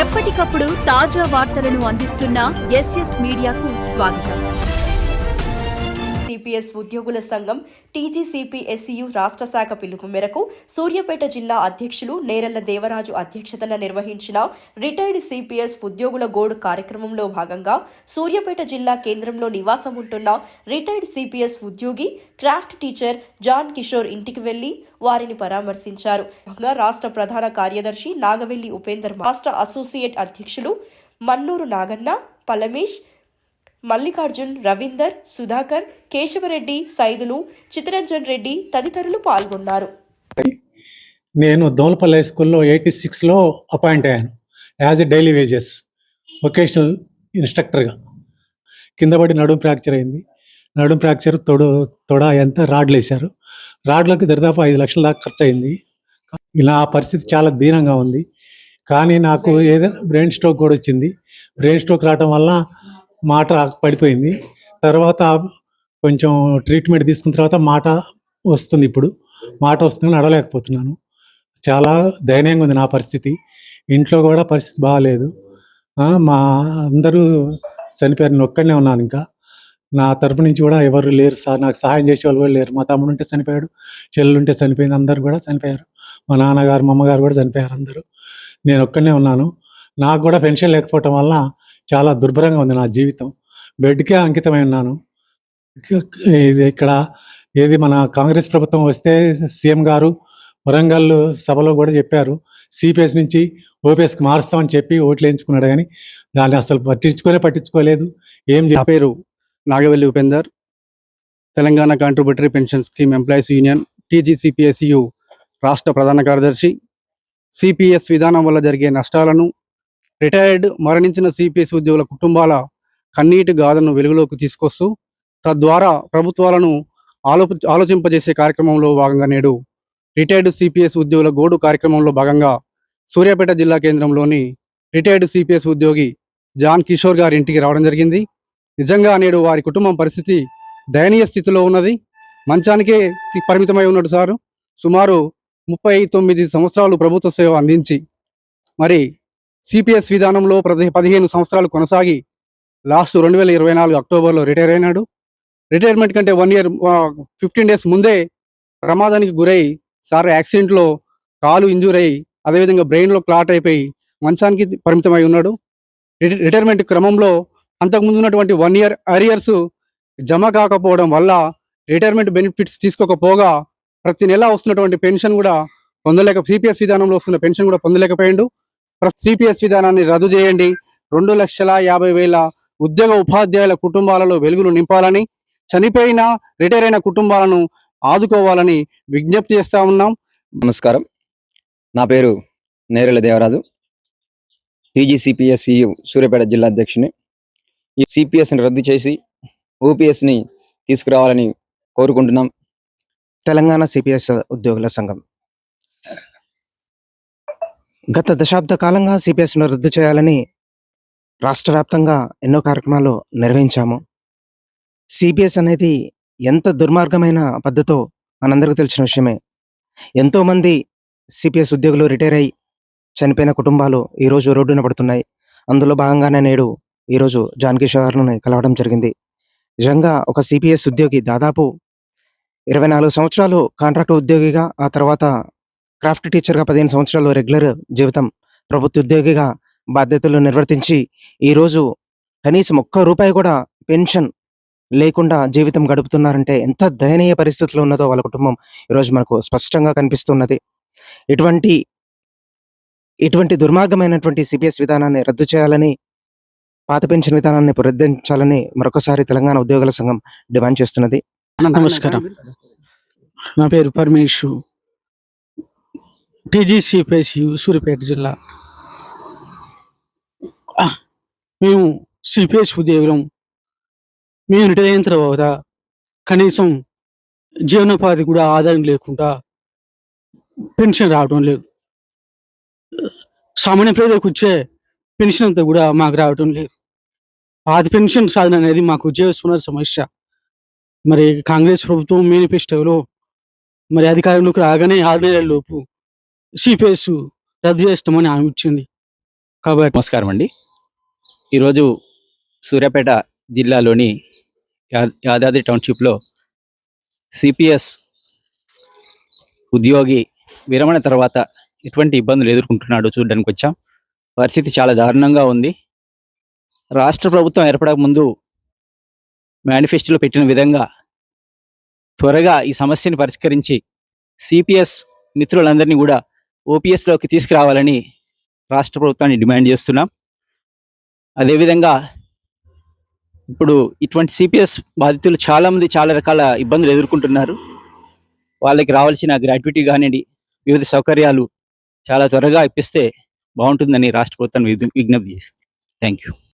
ఎప్పటికప్పుడు తాజా వార్తలను అందిస్తున్న ఎస్ఎస్ మీడియాకు స్వాగతం. సిపిఎస్ ఉద్యోగుల సంఘం టీజీసీపీఎస్సీయు రాష్ట్ర శాఖ పిలుపు మేరకు సూర్యాపేట జిల్లా అధ్యక్షులు నేరల్ల దేవరాజు అధ్యక్షతన నిర్వహించిన రిటైర్డ్ సిపిఎస్ ఉద్యోగుల గోడు కార్యక్రమంలో భాగంగా సూర్యాపేట జిల్లా కేంద్రంలో నివాసం ఉంటున్న రిటైర్డ్ సిపిఎస్ ఉద్యోగి క్రాఫ్ట్ టీచర్ జాన్ కిషోర్ ఇంటికి వెళ్ళి వారిని పరామర్శించారు. రాష్ట్ర ప్రధాన కార్యదర్శి నాగవెల్లి ఉపేందర్ రాష్ట్ర అసోసియేట్ అధ్యక్షులు మన్నూరు నాగన్న పలమేష్ మల్లికార్జున్ రవీందర్ సుధాకర్ కేశవరెడ్డి సైదులు చిత్తరంజన్ రెడ్డి తదితరులు పాల్గొన్నారు. నేను దోమలపల్లి హై స్కూల్లో ఎయిటీ సిక్స్లో అపాయింట్ అయ్యాను as a daily wages vocational ఇన్స్ట్రక్టర్గా కింద పడి నడుము ఫ్రాక్చర్ అయింది. నడుము ఫ్రాక్చర్ తొడు తొడ ఎంత రాడ్లు వేశారు. రాడ్లకు దరిదాపు ఐదు లక్షల దాకా ఖర్చు అయింది ఇలా ఆ పరిస్థితి చాలా దీనంగా ఉంది. కానీ నాకు ఏదైనా బ్రెయిన్ స్ట్రోక్ కూడా వచ్చింది. బ్రెయిన్ స్ట్రోక్ రావటం వల్ల మాట పడిపోయింది. తర్వాత కొంచెం ట్రీట్మెంట్ తీసుకున్న తర్వాత మాట వస్తుంది ఇప్పుడు. మాట వస్తుంది నడవలేకపోతున్నాను. చాలా దయనీయంగా ఉంది నా పరిస్థితి. ఇంట్లో కూడా పరిస్థితి బాగాలేదు మా అందరూ చనిపోయారు. నేను ఒక్కడనే ఉన్నాను ఇంకా. నా తరపు నుంచి కూడా ఎవరు లేరు సార్. నాకు సహాయం చేసే వాళ్ళు కూడా లేరు. మా తమ్ముడు ఉంటే చనిపోయాడు. చెల్లెలు ఉంటే చనిపోయింది. అందరు కూడా చనిపోయారు. మా నాన్నగారు మా అమ్మగారు కూడా చనిపోయారు అందరూ. నేను ఒక్కడనే ఉన్నాను. నాకు కూడా పెన్షన్ లేకపోవటం వల్ల చాలా దుర్భరంగా ఉంది నా జీవితం. బెడ్కే అంకితమై ఉన్నాను. ఇది ఇక్కడ ఏది మన కాంగ్రెస్ ప్రభుత్వం వస్తే సీఎం గారు వరంగల్ సభలో కూడా చెప్పారు. సిపిఎస్ నుంచి ఓపీఎస్కి మారుస్తామని చెప్పి ఓట్లు వేయించుకున్నాడు కానీ దాన్ని అసలు పట్టించుకోలే పట్టించుకోలేదు. ఏం నా పేరు Nagavelli Upender. Telangana contributory pension scheme employees union TGCPSU రాష్ట్ర ప్రధాన కార్యదర్శి. సిపిఎస్ విధానం వల్ల జరిగే నష్టాలను రిటైర్డ్ మరణించిన సిపిఎస్ ఉద్యోగుల కుటుంబాల కన్నీటి గాథను వెలుగులోకి తీసుకొస్తూ తద్వారా ప్రభుత్వాలను ఆలో ఆలోచింపజేసే కార్యక్రమంలో భాగంగా నేడు రిటైర్డ్ సిపిఎస్ ఉద్యోగుల గోడు కార్యక్రమంలో భాగంగా సూర్యాపేట జిల్లా కేంద్రంలోని రిటైర్డ్ సిపిఎస్ ఉద్యోగి జాన్ కిషోర్ గారి ఇంటికి రావడం జరిగింది. నిజంగా నేడు వారి కుటుంబం పరిస్థితి దయనీయ స్థితిలో ఉన్నది. మంచానికే పరిమితమై ఉన్నాడు సారు. సుమారు ముప్పై తొమ్మిది సంవత్సరాలు ప్రభుత్వ సేవ అందించి మరి సిపిఎస్ విధానంలో ప్రతి పదిహేను సంవత్సరాలు కొనసాగి లాస్ట్ రెండు వేల ఇరవై నాలుగు అక్టోబర్లో రిటైర్ అయినాడు. రిటైర్మెంట్ కంటే వన్ ఇయర్ ఫిఫ్టీన్ డేస్ ముందే ప్రమాదానికి గురై సార్ యాక్సిడెంట్లో కాలు ఇంజూర్ అయ్యి అదేవిధంగా బ్రెయిన్లో క్లాట్ అయిపోయి మంచానికి పరిమితమై ఉన్నాడు. రిటైర్మెంట్ క్రమంలో అంతకుముందు ఉన్నటువంటి వన్ ఇయర్ అరియర్స్ జమ కాకపోవడం వల్ల రిటైర్మెంట్ బెనిఫిట్స్ తీసుకోకపోగా ప్రతి నెల వస్తున్నటువంటి పెన్షన్ కూడా పొందలేక సిపిఎస్ విధానంలో వస్తున్న పెన్షన్ కూడా పొందలేకపోయిండు. సిపిఎస్ విధానాన్ని రద్దు చేయండి. రెండు లక్షల యాభై వేల ఉద్యోగ ఉపాధ్యాయుల కుటుంబాలలో వెలుగులు నింపాలని చనిపోయిన రిటైర్ అయిన కుటుంబాలను ఆదుకోవాలని విజ్ఞప్తి చేస్తా ఉన్నాం. నమస్కారం. నా పేరు నేరెల దేవరాజు. టీజీసీపీఎస్సియు సూర్యాపేట జిల్లా అధ్యక్షుని. ఈ సిపిఎస్ని రద్దు చేసి ఓపీఎస్ని తీసుకురావాలని కోరుకుంటున్నాం. తెలంగాణ సిపిఎస్ ఉద్యోగుల సంఘం. గత దశాబ్ద కాలంగా సిపిఎస్ను రద్దు చేయాలని రాష్ట్ర వ్యాప్తంగా ఎన్నో కార్యక్రమాలు నిర్వహించాము. సిపిఎస్ అనేది ఎంత దుర్మార్గమైన పద్ధతో మనందరికీ తెలిసిన విషయమే. ఎంతోమంది సిపిఎస్ ఉద్యోగులు రిటైర్ అయి చనిపోయిన కుటుంబాలు ఈరోజు రోడ్డున పడుతున్నాయి. అందులో భాగంగానే నేడు ఈరోజు జానకిషోర్ను కలవడం జరిగింది. నిజంగా ఒక సిపిఎస్ ఉద్యోగి దాదాపు ఇరవై నాలుగు సంవత్సరాలు కాంట్రాక్ట్ ఉద్యోగిగా ఆ తర్వాత క్రాఫ్ట్ టీచర్గా పదిహేను సంవత్సరాలు రెగ్యులర్ జీవితం ప్రభుత్వ ఉద్యోగిగా బాధ్యతలు నిర్వర్తించి ఈరోజు కనీసం ఒక్క రూపాయి కూడా పెన్షన్ లేకుండా జీవితం గడుపుతున్నారంటే ఎంత దయనీయ పరిస్థితుల్లో ఉన్నదో వాళ్ళ కుటుంబం ఈరోజు మనకు స్పష్టంగా కనిపిస్తున్నది. ఇటువంటి ఇటువంటి దుర్మార్గమైనటువంటి సిపిఎస్ విధానాన్ని రద్దు చేయాలని పాత పెన్షన్ విధానాన్ని పునరుద్ధరించాలని మరొకసారి తెలంగాణ ఉద్యోగుల సంఘం డిమాండ్ చేస్తున్నది. నమస్కారం. నా పేరు పరమేశు. టీజీసీపీఎస్యు సూర్యాపేట జిల్లా. మేము సిపిఎస్ ఉద్యోగులం మేము రిటైర్ అయిన తర్వాత కనీసం జీవనోపాధి కూడా ఆదాయం లేకుండా పెన్షన్ రావడం లేదు. సామాన్య ప్రజలకు వచ్చే పెన్షన్ అంతా కూడా మాకు రావడం లేదు. పాత పెన్షన్ సాధన అనేది మాకు ఉద్యోగస్తున్న సమస్య. మరి కాంగ్రెస్ ప్రభుత్వం మేనిఫెస్టోలో మరి అధికారంలోకి రాగానే ఆరు నెలల లోపు సిపిఎస్ రద్దు చేస్తామని హామీ ఇచ్చింది. కాబట్టి నమస్కారం అండి. ఈరోజు సూర్యాపేట జిల్లాలోని యాదాద్రి టౌన్షిప్లో సిపిఎస్ ఉద్యోగి విరమణ తర్వాత ఎటువంటి ఇబ్బందులు ఎదుర్కొంటున్నాడో చూడడానికి వచ్చాం. పరిస్థితి చాలా దారుణంగా ఉంది. రాష్ట్ర ప్రభుత్వం ఏర్పడక ముందు మేనిఫెస్టోలో పెట్టిన విధంగా త్వరగా ఈ సమస్యని పరిష్కరించి సిపిఎస్ మిత్రులందరినీ కూడా ఓపీఎస్లోకి తీసుకురావాలని రాష్ట్ర ప్రభుత్వాన్ని డిమాండ్ చేస్తున్నాం. అదేవిధంగా ఇప్పుడు ఇటువంటి సిపిఎస్ బాధితులు చాలామంది చాలా రకాల ఇబ్బందులు ఎదుర్కొంటున్నారు. వాళ్ళకి రావాల్సిన గ్రాట్యుటీ కానివ్వండి వివిధ సౌకర్యాలు చాలా త్వరగా ఇప్పిస్తే బాగుంటుందని రాష్ట్ర ప్రభుత్వాన్ని విజ్ఞప్తి చేస్తుంది థ్యాంక్ యూ